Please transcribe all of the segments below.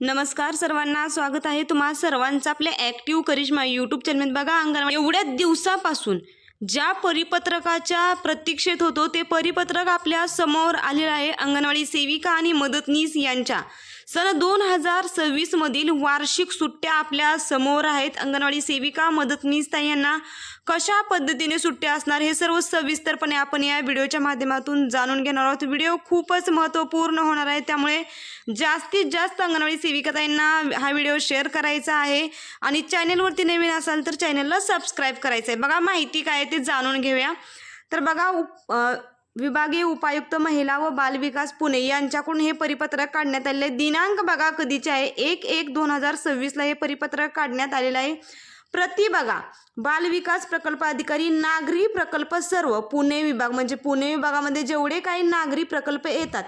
नमस्कार सर्वांना स्वागत आहे तुम्हा सर्वांचं आपल्या ॲक्टिव्ह करिश्मा यूट्यूब चॅनल बघा अंगणवाडी एवढ्या दिवसापासून ज्या परिपत्रकाच्या प्रतीक्षेत होतो ते परिपत्रक आपल्यासमोर आलेलं आहे अंगणवाडी सेविका आणि मदतनीस यांच्या. सन दोन हजार सव्वीसमधील वार्षिक सुट्ट्या आपल्यासमोर आहेत. अंगणवाडी सेविका मदतनीस ताई यांना कशा पद्धतीने सुट्ट्या असणार हे सर्व सविस्तरपणे आपण या व्हिडिओच्या माध्यमातून जाणून घेणार आहोत. व्हिडिओ खूपच महत्त्वपूर्ण होणार आहे. त्यामुळे जास्तीत जास्त अंगणवाडी सेविकाताईंना हा व्हिडिओ शेअर करायचा आहे. आणि चॅनेलवरती नवीन असाल तर चॅनलला सबस्क्राईब करायचं आहे. बघा माहिती काय आहे ते जाणून घेऊया. तर बघा उप विभागीय उपायुक्त महिला व बालविकास पुणे यांच्याकडून हे परिपत्रक काढण्यात आलेलं आहे. दिनांक बघा कधीचे आहे. एक एक दोन हजार सव्वीसला हे परिपत्रक काढण्यात आलेलं आहे. प्रति बघा बालविकास प्रकल्प अधिकारी नागरी प्रकल्प सर्व पुणे विभाग म्हणजे पुणे विभागामध्ये जेवढे काही नागरी प्रकल्प येतात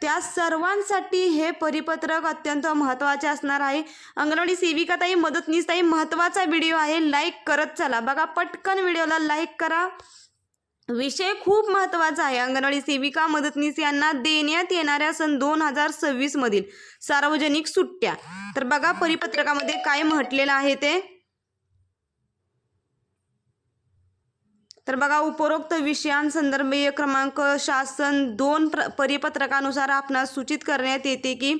त्या सर्वांसाठी हे परिपत्रक अत्यंत महत्त्वाचे असणार आहे. अंगणवाडी सेविकाताई मदतनीसताई महत्त्वाचा व्हिडिओ आहे. लाईक करत चला. बघा पटकन व्हिडिओला लाईक करा. विषय खूप महत्त्वाचा आहे. अंगणवाडी सेविका मदतनीस यांना देण्यात येणाऱ्या सन दोन हजार सव्वीसमधील सार्वजनिक सुट्ट्या. तर बघा परिपत्रकामध्ये काय म्हटलेलं आहे ते. तर बघा उपरोक्त विषयांसंदर्भीय क्रमांक शासन दोन प्र परिपत्रकानुसार आपणास सूचित करण्यात येते की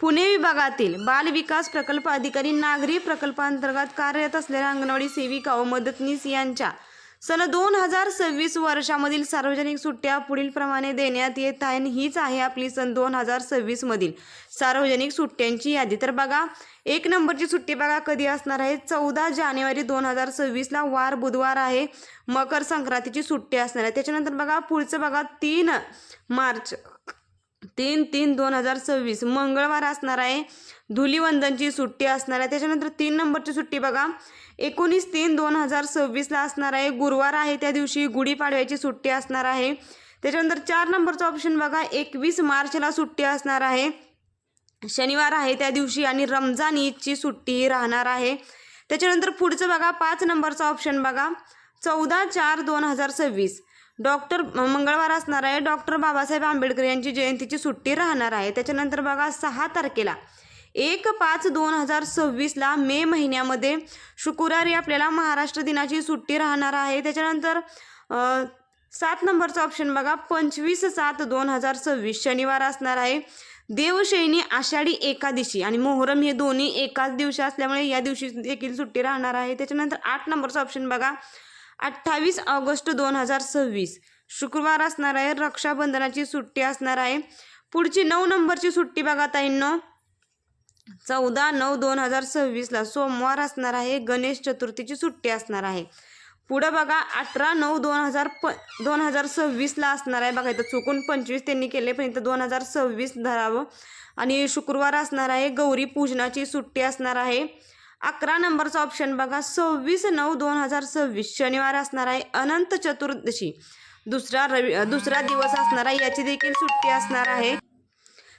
पुणे विभागातील बाल विकास प्रकल्प अधिकारी नागरी प्रकल्पांतर्गत कार्यरत असलेल्या अंगणवाडी सेविका व मदतनीस यांच्या सन दोन हजार सव्वीस वर्षामधील सार्वजनिक सुट्ट्या पुढीलप्रमाणे देण्यात येत आहे आणि हीच आहे आपली सन दोन हजार सव्वीसमधील सार्वजनिक सुट्ट्यांची यादी. तर बघा एक नंबरची सुट्टी बघा कधी असणार आहे. चौदा जानेवारी दोन हजार सव्वीसला वार बुधवार आहे. मकर संक्रांतीची सुट्टी असणार आहे. त्याच्यानंतर बघा पुढचं बघा तीन मार्च. तीन तीन दोन हजार सव्वीस. मंगळवार असणार आहे. धुलीवंदनची सुट्टी असणार आहे. त्याच्यानंतर तीन नंबरची सुट्टी बघा. एकोणीस तीन दोन हजार सव्वीसला असणार आहे. गुरुवार आहे त्या दिवशी. गुढीपाडव्याची सुट्टी असणार आहे. त्याच्यानंतर चार नंबरचा ऑप्शन बघा. एकवीस मार्चला सुट्टी असणार आहे. शनिवार आहे त्या दिवशी आणि रमजान ईदची सुट्टी राहणार आहे. त्याच्यानंतर पुढचं बघा. पाच नंबरचा ऑप्शन बघा. चौदा चार दोन हजार सव्वीस. डॉक्टर मंगळवार असणार आहे. डॉक्टर बाबासाहेब आंबेडकर यांची जयंतीची सुट्टी राहणार आहे. त्याच्यानंतर बघा सहा तारखेला एक पाच दोन हजार सव्वीसला मे महिन्यामध्ये शुक्रवारी आपल्याला महाराष्ट्र दिनाची सुट्टी राहणार आहे. त्याच्यानंतर सात नंबरचा ऑप्शन बघा पंचवीस सात दोन हजार सव्वीस शनिवार असणार आहे. देवशैनी आषाढी एकादशी आणि मोहरम हे दोन्ही एकाच दिवशी असल्यामुळे या दिवशी देखील सुट्टी राहणार आहे. त्याच्यानंतर आठ नंबरचा ऑप्शन बघा अठ्ठावीस ऑगस्ट दोन हजार सव्वीस. शुक्रवार असणार आहे रक्षाबंधनाची सुट्टी असणार आहे. पुढची नऊ नंबरची सुट्टी बघा ताईंनो. चौदा नऊ दोन हजार सव्वीसला सोमवार असणार आहे गणेश चतुर्थीची सुट्टी असणार आहे. पुढं बघा अठरा नऊ दोन हजार प दोन हजार सव्वीसला असणार आहे. बघा इथं चुकून पंचवीस त्यांनी केले पण इथं दोन हजार सव्वीस धरावं. आणि शुक्रवार असणार आहे गौरी पूजनाची सुट्टी असणार आहे. अकरा नंबरचा ऑप्शन बघा. सव्वीस नऊ दोन हजार सव्वीस शनिवार असणार आहे अनंत चतुर्दशी. दुसरा रवि दुसरा दिवस असणार आहे याची देखील सुट्टी असणार आहे.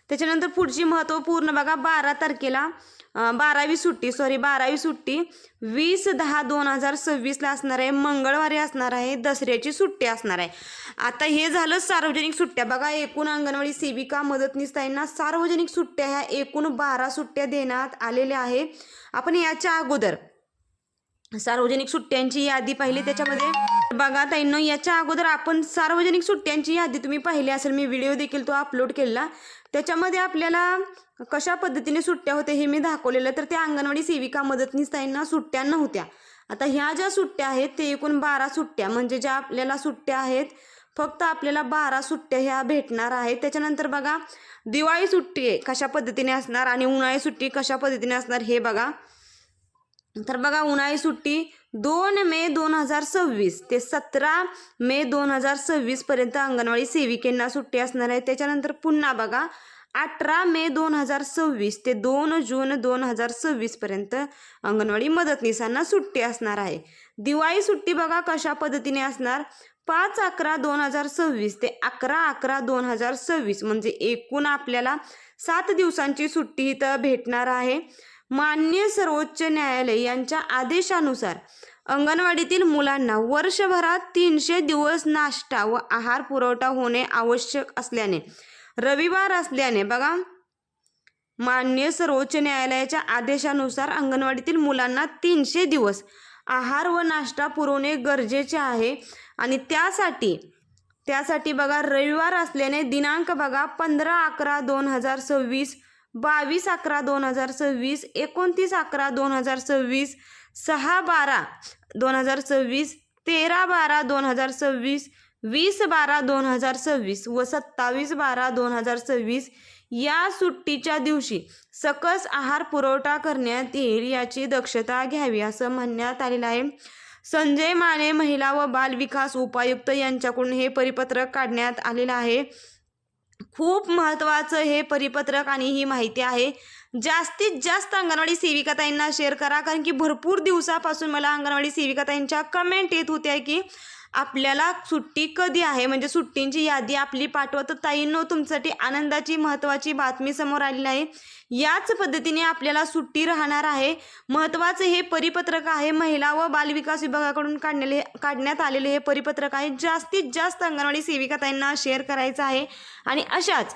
त्याच्यानंतर पुढची महत्त्वपूर्ण बघा बारा तारखेला बारावी सुट्टी सॉरी बारावी सुट्टी. वीस दहा दोन हजार सव्वीसला असणार आहे मंगळवारी असणार आहे दसऱ्याची सुट्टी असणार आहे. आता हे झालं सार्वजनिक सुट्ट्या. बघा एकूण अंगणवाडी सेविका मदतनीस ताईंना सार्वजनिक सुट्ट्या ह्या एकूण बारा सुट्ट्या देण्यात आलेल्या आहे. आपण याच्या अगोदर सार्वजनिक सुट्ट्यांची यादी पाहिली त्याच्यामध्ये. बघा ताईंनो याच्या अगोदर आपण सार्वजनिक सुट्ट्यांची यादी तुम्ही पाहिली असेल मी व्हिडिओ देखील तो अपलोड केला त्याच्यामध्ये आपल्याला कशा पद्धतीने सुट्ट्या होत्या हे मी दाखवलेलं तर त्या अंगणवाडी सेविका मदतनीस ताईंना सुट्ट्या नव्हत्या. आता ह्या ज्या सुट्ट्या आहेत ते एकूण बारा सुट्ट्या म्हणजे ज्या आपल्याला सुट्ट्या आहेत फक्त आपल्याला बारा सुट्ट्या ह्या भेटणार आहेत. त्याच्यानंतर बघा दिवाळी सुट्टी आहे कशा पद्धतीने असणार आणि उन्हाळी सुट्टी कशा पद्धतीने असणार हे बघा. तर बघा उन्हाळी सुट्टी दोन मे दोन हजार सव्वीस ते सतरा मे दोन हजार सव्वीसपर्यंत अंगणवाडी सेविकेंना सुट्टी असणार आहे. त्याच्यानंतर पुन्हा बघा अठरा मे दोन हजार सव्वीस ते दोन जून दोन हजार सव्वीसपर्यंत अंगणवाडी मदतनीसांना सुट्टी असणार आहे. दिवाळी सुट्टी बघा कशा पद्धतीने असणार? पाच अकरा दोन हजार सव्वीस ते अकरा अकरा दोन हजार सव्वीस म्हणजे एकूण आपल्याला सात दिवसांची सुट्टी इथं भेटणार आहे. मान्य सर्वोच्च न्यायालय यांच्या आदेशानुसार अंगणवाडीतील मुलांना वर्षभरात तीनशे दिवस नाश्ता व आहार पुरवठा होणे आवश्यक असल्याने रविवार असल्याने बघा मान्य सर्वोच्च न्यायालयाच्या आदेशानुसार अंगणवाडीतील मुलांना तीनशे दिवस आहार व नाश्ता पुरवणे गरजेचे आहे आणि त्यासाठी त्यासाठी बघा रविवार असल्याने दिनांक बघा पंधरा अकरा दोन हजार सव्वीस बावीस अकरा दोन हजार सव्वीस एकोणतीस अकरा दोन हजार सव्वीस सहा बारा दोन हजार सव्वीस तेरा बारा दोन हजार सव्वीस वीस बारा दोन हजार सव्वीस व सत्तावीस बारा दोन हजार सव्वीस या सुट्टीच्या दिवशी सकस आहार पुरवठा करण्यात येईल याची दक्षता घ्यावी असं म्हणण्यात आलेलं आहे. संजय माने महिला व बाल विकास उपायुक्त यांच्याकडून हे परिपत्रक काढण्यात आलेलं आहे. खूप महत्त्वाचं हे परिपत्रक आणि ही माहिती आहे. जास्तीत जास्त अंगणवाडी सेविकाताईंना शेअर करा. कारण की भरपूर दिवसापासून मला अंगणवाडी सेविकाताईंच्या कमेंट येत होत्या की आपल्याला सुट्टी कधी आहे? म्हणजे सुट्टींची यादी आपली पाठवत तर ताईंनो तुमच्यासाठी आनंदाची महत्त्वाची बातमी समोर आलेली आहे याच पद्धतीने आपल्याला सुट्टी राहणार आहे. महत्त्वाचं हे परिपत्रक आहे महिला व बालविकास विभागाकडून काढलेले काढण्यात आलेले हे परिपत्रक आहे. जास्तीत जास्त अंगणवाडी सेविका ताईंना शेअर करायचं आहे. आणि अशाच